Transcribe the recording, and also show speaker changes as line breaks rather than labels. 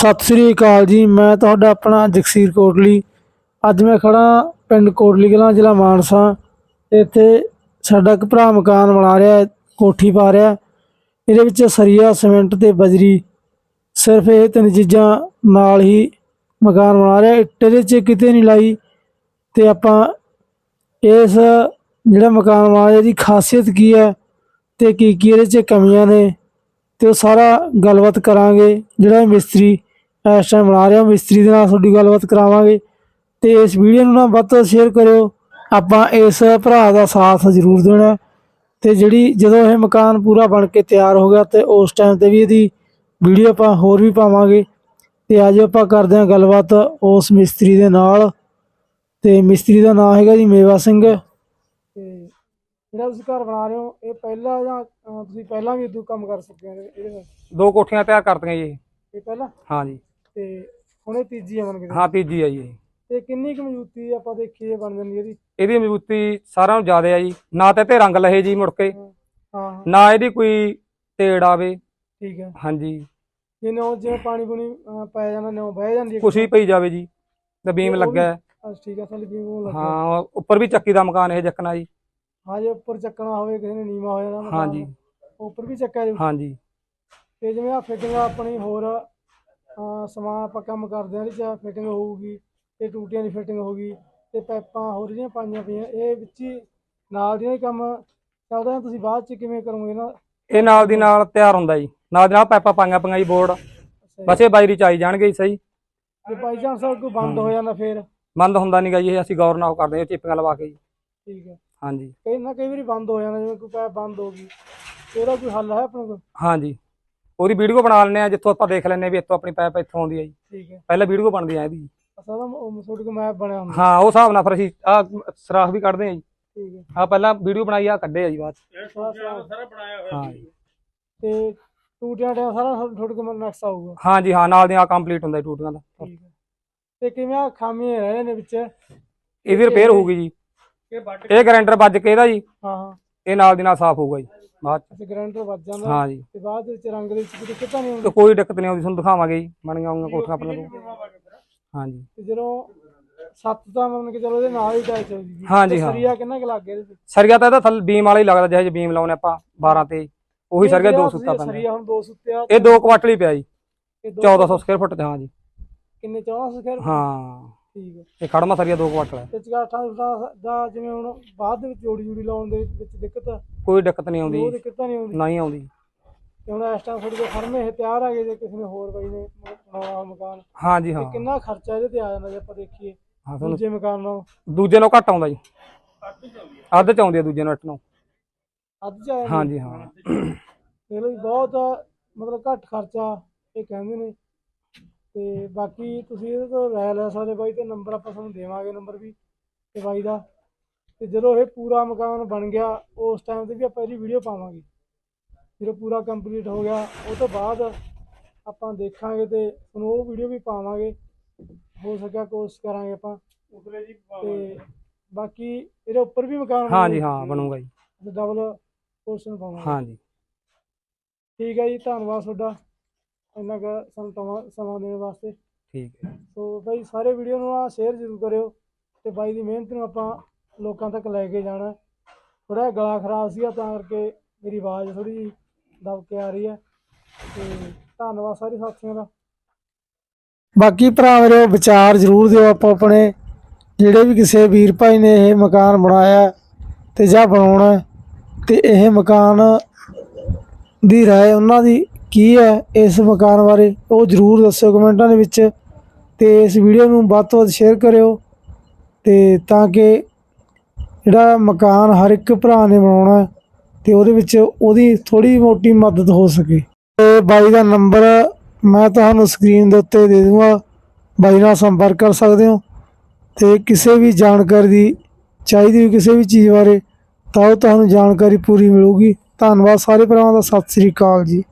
ਸਤਿ ਸ੍ਰੀ ਅਕਾਲ ਜੀ। ਮੈਂ ਤੁਹਾਡਾ ਆਪਣਾ ਜਗਸੀਰ ਕੋਟਲੀ। ਅੱਜ ਮੈਂ ਖੜਾ ਪਿੰਡ ਕੋਟਲੀ ਕਲਾਂ, ਜ਼ਿਲ੍ਹਾ ਮਾਨਸਾ। ਇੱਥੇ ਸਾਡਾ ਇੱਕ ਭਰਾ ਮਕਾਨ ਬਣਾ ਰਿਹਾ ਕੋਠੀ ਪਾ ਰਿਹਾ ਇਹਦੇ ਵਿੱਚ ਸਰੀਆ, ਸੀਮੈਂਟ ਤੇ ਬਜਰੀ। ਸਿਰਫ ਇਹ ਤਿੰਨ ਚੀਜ਼ਾਂ ਨਾਲ ਹੀ ਮਕਾਨ ਬਣਾ ਰਿਹਾ ਇੱਟ ਇਹਦੇ 'ਚ ਕਿਤੇ ਨਹੀਂ ਲਾਈ। ਤੇ ਆਪਾਂ ਇਸ ਜਿਹੜਾ ਮਕਾਨ ਬਣਾ ਰਿਹਾ ਦੀ ਖਾਸੀਅਤ ਕੀ ਹੈ ਤੇ ਕੀ ਕੀ ਇਹਦੇ 'ਚ ਕਮੀਆਂ ਨੇ, ਤੇ ਉਹ ਸਾਰਾ ਗੱਲਬਾਤ ਕਰਾਂਗੇ। ਜਿਹੜਾ ਇਹ ਮਿਸਤਰੀ ਇਸ ਟਾਈਮ ਬਣਾ ਰਿਹਾ ਮਿਸਤਰੀ ਦੇ ਨਾਲ ਤੁਹਾਡੀ ਗੱਲਬਾਤ ਕਰਾਵਾਂਗੇ ਤੇ ਇਸ ਵੀਡੀਓ ਨੂੰ ਨਾ ਵੱਧ ਤੋਂ ਸ਼ੇਅਰ ਕਰਿਓ। ਆਪਾਂ ਇਸ ਭਰਾ ਦਾ ਸਾਥ ਜ਼ਰੂਰ ਦੇਣਾ ਤੇ ਜਿਹੜੀ ਜਦੋਂ ਇਹ ਮਕਾਨ ਪੂਰਾ ਬਣ ਕੇ ਤਿਆਰ ਹੋ ਗਿਆ ਤੇ ਉਸ ਟਾਈਮ ਤੇ ਵੀ ਇਹਦੀ ਵੀਡੀਓ ਆਪਾਂ ਹੋਰ ਵੀ ਪਾਵਾਂਗੇ। ਤੇ ਅੱਜ ਆਪਾਂ ਕਰਦੇ ਹਾਂ ਗੱਲਬਾਤ ਉਸ ਮਿਸਤਰੀ ਦੇ ਨਾਲ। ਤੇ ਮਿਸਤਰੀ ਦਾ ਨਾਮ ਹੈਗਾ ਜੀ ਮੇਵਾ ਸਿੰਘ। ਤੇ ਜਿਹੜਾ ਤੁਸੀਂ ਘਰ ਬਣਾ ਰਹੇ ਹੋ ਇਹ ਪਹਿਲਾ ਜਾਂ ਤੁਸੀਂ ਪਹਿਲਾਂ ਵੀ ਇਦੋਂ ਕੰਮ ਕਰ ਸਕਦੇ ਹੋ? ਇਹਦੇ ਨਾਲ
ਦੋ ਕੋਠੀਆਂ ਤਿਆਰ ਕਰਤੀਆਂ ਜੀ।
ਇਹ ਪਹਿਲਾਂ?
ਹਾਂ ਜੀ।
ਤੇ ਹੁਣ ਇਹ ਤੀਜੀ ਆ ਮੰਨ
ਹਾਂ ਤੀਜੀ ਆ ਜੀ। ਇਹ।
ਤੇ ਕਿੰਨੀ ਕੁ ਮਜ਼ਬੂਤੀ ਆਪਾਂ ਦੇਖੀਏ ਬਣ ਜਾਂਦੀ ਇਹਦੀ?
ਇਹਦੀ ਮਜ਼ਬੂਤੀ ਸਾਰਿਆਂ ਨੂੰ ਜ਼ਿਆਦਾ ਆ ਜੀ। ਨਾ ਤੇ ਤੇ ਰੰਗ ਲਹੇ ਜੀ ਮੁੜ ਕੇ
ਹਾਂ
ਨਾ ਇਹਦੀ ਕੋਈ ਤੇੜ ਆਵੇ।
ਠੀਕ ਹੈ
ਹਾਂਜੀ।
ਜੇ ਨੋ ਜਿਵੇਂ ਪਾਣੀ ਪੂਣੀ ਅਹ, ਜਾਂਦਾ ਨੋ ਬਹਿ ਜਾਂਦੀ ਹੈ
ਵੀ ਪਈ ਜਾਵੇ ਜੀ ਤੇ ਬੀਮ
ਉਹ ਵੀ-
ਲੱਗਾ। ਹੈ।
ਅੱਛਾ ਠੀਕ ਹੈ ਥੱਲੇ ਉਹ ਲੱਗਾ।
ਹਾਂ ਉੱਪਰ ਵੀ ਚੱਕੀ ਦਾ ਮਕਾਨ ਇਹ ਜੱਕਣਾ ਜੀ।
ਹਾਂ ਜੇ ਉੱਪਰ ਚੱਕਣਾ ਹੋਵੇ ਕਿਸੇ ਨੇ ਨੀਵਾ ਹੋ ਜਾਣਾ ਮਕਾਨ,
ਹਾਂਜੀ।
ਉੱਪਰ ਵੀ ਚੱਕਿਆ ਜੀ।
ਹਾਂਜੀ।
ਤੇ ਜਿਵੇਂ ਆ ਫਿਟਿੰਗ ਆਪਣੀ ਹੋਰ ਸਮਾਨ ਆਪਾਂ ਕੰਮ ਕਰਦੇ ਆ ਇਹਦੇ ਚ ਫਿਟਿੰਗ ਹੋਊਗੀ ਤੇ ਟੂਟੀਆਂ ਦੀ ਫਿਟਿੰਗ ਹੋਊਗੀ ਤੇ ਪਾਈਪਾਂ ਹੋਰ ਜਿਹੜੀਆਂ ਪਾਈਆਂ ਪਈਆਂ ਇਹ ਵਿੱਚ ਹੀ ਨਾਲ ਦੀਆਂ ਹੀ ਕੰਮ ਚੱਲਦਾ ਤੁਸੀਂ ਬਾਅਦ ਚ ਕਿਵੇਂ ਕਰੋਗੇ ਨਾ?
ਇਹ ਨਾਲ ਦੀ ਨਾਲ ਤਿਆਰ ਹੁੰਦਾ ਜੀ ਨਾਲ ਦੀ ਨਾਲ ਪਾਈਪਾਂ ਪਾਈਆਂ ਪਈਆਂ ਜੀ ਬੋਰਡ ਬਸ ਇਹ ਬਾਈਰੀ ਚ ਆਈ ਜਾਣਗੇ ਜੀ ਸਹੀ।
ਜੇ ਬਾਈ ਚਾਂਸ ਕੋਈ ਬੰਦ ਹੋ ਜਾਂਦਾ ਫੇਰ?
ਬੰਦ ਹੁੰਦਾ ਨਹੀਂਗਾ ਜੀ ਇਹ ਅਸੀਂ ਗੌਰ ਨਾਲ ਕਰਦੇ ਹਾਂ ਚਿੱਪੀਆਂ ਲਵਾ ਕੇ ਜੀ।
ਠੀਕ ਹੈ।
ਹਾਂਜੀ।
ਕਈ ਨਾ ਕਈ ਵਾਰੀ ਬੰਦ ਹੋ ਜਾਂਦਾ ਜਿਵੇਂ ਕੋਈ ਪੈਪ ਬੰਦ ਹੋ ਗਈ ਇਹਦਾ ਕੋਈ ਹੱਲ ਹੈ ਆਪਣੇ ਕੋਲ?
ਹਾਂਜੀ। ਉਹਦੀ ਵੀਡੀਓ ਬਣਾ ਲੈਂਦੇ ਆ ਜਿੱਥੋਂ ਆਪਾਂ ਦੇਖ ਹਾਂ ਵੀ ਇੱਥੋਂ ਆਪਣੀ ਪਾਈਪ ਇੱਥੋਂ ਆਉਂਦੀ ਹੈ ਜੀ।
ਠੀਕ ਹੈ।
ਪਹਿਲਾਂ ਵੀਡੀਓ ਬਣਦੀ ਆ ਇਹਦੀ।
ਅਸਾਂ ਦਾ ਉਹ ਤੁਹਾਡੇ ਕੋਲ ਮੈਪ ਬਣਿਆ ਹੁੰਦਾ।
ਹਾਂ ਉਹ ਹਿਸਾਬ ਨਾਲ ਫਿਰ ਅਸੀਂ ਆ ਸਰਾਖ ਵੀ ਕੱਢਦੇ ਆ ਜੀ।
ਠੀਕ ਹੈ।
ਆ ਪਹਿਲਾਂ ਵੀਡੀਓ ਬਣਾਈ ਆ ਕੱਢੇ ਆ ਜੀ ਬਾਅਦ 'ਚ।
ਸਾਰਾ
ਹਾਂ ਜੀ।
ਤੇ ਟੂਟੀਆਂ ਟਿਆਂ ਸਾਰਾ ਤੁਹਾਡੇ ਕੋਲ ਨਕਸ਼ਾ ਹੋਊਗਾ
ਹਾਂ ਜੀ ਹਾਂ ਨਾਲ ਦੀ ਨਾਲ ਕੰਪਲੀਟ ਹੁੰਦਾ ਟੂਟੀਆਂ ਦਾ।
ਠੀਕ ਹੈ। ਤੇ ਕਿਵੇਂ ਆ ਖਾਮੀਆਂ ਰਹਿ ਨੇ ਵਿੱਚ?
ਇਹਦੀ ਰਿਪੇਅਰ ਹੋਊਗੀ ਜੀ। ਇਹ ਗ੍ਰਾਈਂਡਰ ਵੱਜ ਕੇ ਇਹਦਾ ਜੀ।
ਹਾਂ ਹਾਂ।
ਇਹ ਨਾਲ ਦੀ ਨਾਲ ਸਾਫ਼ ਹੋਊਗਾ ਜੀ। ਬਾਅਦ 'ਚ।
ਗ੍ਰਾਈਂਡਰ ਵੱਜ ਜਾਂਦਾ
ਹਾਂ ਜੀ।
ਤੇ ਬਾਅਦ ਵਿੱਚ ਰੰਗ ਦੇ ਵਿੱਚ ਕੋਈ ਦਿੱਕਤ ਤਾਂ ਨਹੀਂ
ਤੇ ਕੋਈ ਦਿੱਕਤ ਨਹੀਂ ਆਉਂਦੀ ਤੁਹਾਨੂੰ ਦਿਖਾਵਾਂਗੇ ਜੀ। ਬਣੀਆਂ ਹੋਈਆਂ ਕੋਠੀਆਂ ਆਪਣੇ ਤੋਂ ਹਾਂ ਜੀ।
ਤੇ ਜਦੋਂ ਸੱਤ ਤਾਂ ਮੰਨ ਕੇ ਚਲੋ ਇਹਦੇ ਨਾਲ ਹੀ ਟੈਚ ਹੋ ਜੀ।
ਹਾਂ ਜੀ, ਹਾਂ।
ਸਰੀਆ ਕਿੰਨਾ ਕੁ ਲੱਗ ਗਿਆ ਇਹਦੇ ਤੇ
ਸਰੀਆ ਤਾਂ ਇਹਦਾ ਥੱਲੇ ਬੀਮ ਵਾਲਾ ਹੀ ਲੱਗਦਾ ਜਿਹੇ ਜਿਹੇ ਬੀਮ ਲਾਉਨੇ ਆਪਾਂ 12 ਤੇ ਉਹੀ ਸਰੀਆ ਦੋ ਸੁੱਤਾ ਪੈਂਦਾ।
ਸਰੀਆ ਹੁਣ ਦੋ ਸੁੱਤਿਆ
ਇਹ ਦੋ ਕੁਆਟਲ ਪਿਆ ਜੀ।
ਇਹ ਦੋ
1400 ਸਕੁਅਰ ਫੁੱਟ ਤੇ ਹਾਂ ਜੀ।
ਕਿੰਨੇ 1400 ਸਕੁਅਰ
ਹਾਂ।
ਠੀਕ ਹੈ।
ਇਹ ਖੜਮਾ ਸਰੀਆ ਦੋ ਕੁਆਟਲ ਹੈ
ਤੇ ਚਗਾਠਾਂ ਦਾ ਦਾ ਜਿਵੇਂ ਹੁਣ ਬਾਅਦ ਦੇ ਵਿੱਚ ਜੋੜੀ ਜੋੜੀ ਲਾਉਣ ਦੇ ਵਿੱਚ ਦਿੱਕਤ ਆ,
ਕੋਈ ਦਿੱਕਤ ਨਹੀਂ
ਉਹ
ਆਉਂਦੀ
ਦਿੱਕਤ ਨਹੀਂ ਆਉਂਦੀ
ਨਾ ਹੀ ਆਉਂਦੀ।
ਤੇ ਹੁਣ ਇਸ ਟਾਈਮ ਤੁਹਾਡੇ ਕੋਲ ਖਰਮੇ ਇਹ ਤਿਆਰ ਆ ਗਏ ਜੇ ਕਿਸੇ ਨੇ ਹੋਰ ਬਾਈ ਨੇ ਬਣਾਉਣਾ ਮਕਾਨ।
ਹਾਂ ਜੀ
ਤੇ
ਹਾਂ।
ਕਿੰਨਾ ਖਰਚਾ ਇਹਦੇ ਤੇ ਆ ਜਾਂਦਾ ਜੇ ਆਪਾਂ ਦੇਖੀਏ।
ਹਾਂ ਤੁਹਾਨੂੰ
ਦੂਜੇ ਮਕਾਨ ਨਾਲੋਂ।
ਦੂਜੇ ਨੂੰ ਘੱਟ ਆਉਂਦਾ ਜੀ। ਅੱਧ ਚ ਆਉਂਦੀ ਆ ਦੂਜੇ ਨੂੰ ਅੱਠ
ਅੱਧ ਚ ਆ ਜਾਂਦਾ
ਹਾਂ ਜੀ ਹਾਂ।
ਦੇਖ ਲਓ ਜੀ ਬਹੁਤ ਮਤਲਬ ਘੱਟ ਖਰਚਾ ਇਹ ਕਹਿੰਦੇ ਨੇ। ਤੇ ਬਾਕੀ ਤੁਸੀਂ ਇਹਦੇ ਤੋਂ ਰਾਇ ਲੈ ਸਕਦੇ ਬਾਈ ਤੇ ਨੰਬਰ ਆਪਾਂ ਤੁਹਾਨੂੰ ਦੇਵਾਂਗੇ ਨੰਬਰ ਵੀ ਤੇ ਬਾਈ ਦਾ। ਤੇ ਜਦੋਂ ਇਹ ਪੂਰਾ ਮਕਾਨ ਬਣ ਗਿਆ ਉਸ ਟਾਈਮ ਤੇ ਵੀ ਆਪਾਂ ਇਹਦੀ ਵੀਡੀਓ ਪਾਵਾਂਗੇ। ਜਦੋਂ ਪੂਰਾ ਕੰਪਲੀਟ ਹੋ ਗਿਆ ਉਹ ਤੋਂ ਬਾਅਦ ਆਪਾਂ ਦੇਖਾਂਗੇ ਤੇ ਤੁਹਾਨੂੰ ਉਹ ਵੀਡੀਓ ਵੀ ਪਾਵਾਂਗੇ। ਹੋ ਸਕਿਆ ਕੋਸ਼ਿਸ਼ ਕਰਾਂਗੇ ਆਪਾਂ। ਤੇ ਬਾਕੀ ਇਹਦੇ ਉੱਪਰ ਵੀ ਮਕਾਨ
ਹਾਂ ਜੀ ਹਾਂ ਬਣੂਗਾ ਜੀ।
ਡਬਲ ਪੋਰਸ਼ਨ ਪਾਵਾਂਗੇ।
ਹਾਂ ਜੀ
ਠੀਕ ਹੈ ਜੀ ਧੰਨਵਾਦ ਤੁਹਾਡਾ। ਇੰਨਾ ਕੁ ਸਾਨੂੰ ਟਮਾ- ਸਮਾਂ ਦੇਣ ਵਾਸਤੇ।
ਠੀਕ ਹੈ।
ਸੋ ਬਾਈ ਸਾਰੇ ਵੀਡੀਓ ਨੂੰ ਆ ਸ਼ੇਅਰ ਜ਼ਰੂਰ ਕਰਿਓ ਤੇ ਬਾਈ ਦੀ ਮਿਹਨਤ ਨੂੰ ਆਪਾਂ ਲੋਕਾਂ ਤੱਕ ਲੈ ਕੇ ਜਾਣਾ। ਥੋੜਾ ਗਲਾ ਖਰਾਬ ਸੀਗਾ ਤਾਂ ਕਰਕੇ ਮੇਰੀ ਆਵਾਜ਼ ਥੋੜੀ ਜਿਹੀ ਦਬ ਕੇ ਆ ਰਹੀ ਹੈ। ਤੇ ਧੰਨਵਾਦ ਸਾਰੇ ਸਾਥੀਆਂ ਦਾ। ਬਾਕੀ ਭਰਾ ਮੇਰੇ ਵਿਚਾਰ ਜ਼ਰੂਰ ਦਿਓ ਆਪੋ ਆਪਣੇ। ਜਿਹੜੇ ਵੀ ਕਿਸੇ ਵੀਰ ਭਾਈ ਨੇ ਇਹ ਮਕਾਨ ਬਣਾਇਆ ਤੇ ਜਾਂ ਬਣਾਉਣਾ ਹੈ, ਤੇ ਇਹ ਮਕਾਨ ਦੀ ਰਾਏ ਉਹਨਾਂ ਦੀ ਕੀ ਹੈ ਇਸ ਮਕਾਨ ਬਾਰੇ ਉਹ ਜਰੂਰ ਦੱਸਿਓ ਕਮੈਂਟਾਂ ਦੇ ਵਿੱਚ ਤੇ ਇਸ ਵੀਡੀਓ ਨੂੰ ਵੱਧ ਤੋਂ ਵੱਧ ਸ਼ੇਅਰ ਕਰਿਓ ਤੇ ਤਾਂ ਕਿ ਜਿਹੜਾ ਮਕਾਨ ਹਰ ਇੱਕ ਭਰਾ ਨੇ ਬਣਾਉਣਾ ਹੈ ਤੇ ਉਹਦੇ ਵਿੱਚ ਉਹਦੀ ਥੋੜੀ ਮੋਟੀ ਮਦਦ ਹੋ ਸਕੇ। ਤੇ ਬਾਈ ਦਾ ਨੰਬਰ ਮੈਂ ਤੁਹਾਨੂੰ ਸਕਰੀਨ ਦੇ ਉੱਤੇ ਦੇ ਦੂੰਗਾ। ਬਾਈ ਨਾਲ ਸੰਪਰਕ ਕਰ ਸਕਦੇ ਹੋ ਤੇ ਕਿਸੇ ਵੀ ਜਾਣਕਾਰੀ ਦੀ ਚਾਹੀਦੀ ਹੋਈ ਕਿਸੇ ਵੀ ਚੀਜ਼ ਬਾਰੇ ਤਾਂ ਉਹ ਤੁਹਾਨੂੰ ਜਾਣਕਾਰੀ ਪੂਰੀ ਮਿਲੂਗੀ। ਧੰਨਵਾਦ ਸਾਰੇ ਭਰਾਵਾਂ ਦਾ। ਸਤਿ ਸ੍ਰੀ ਅਕਾਲ ਜੀ।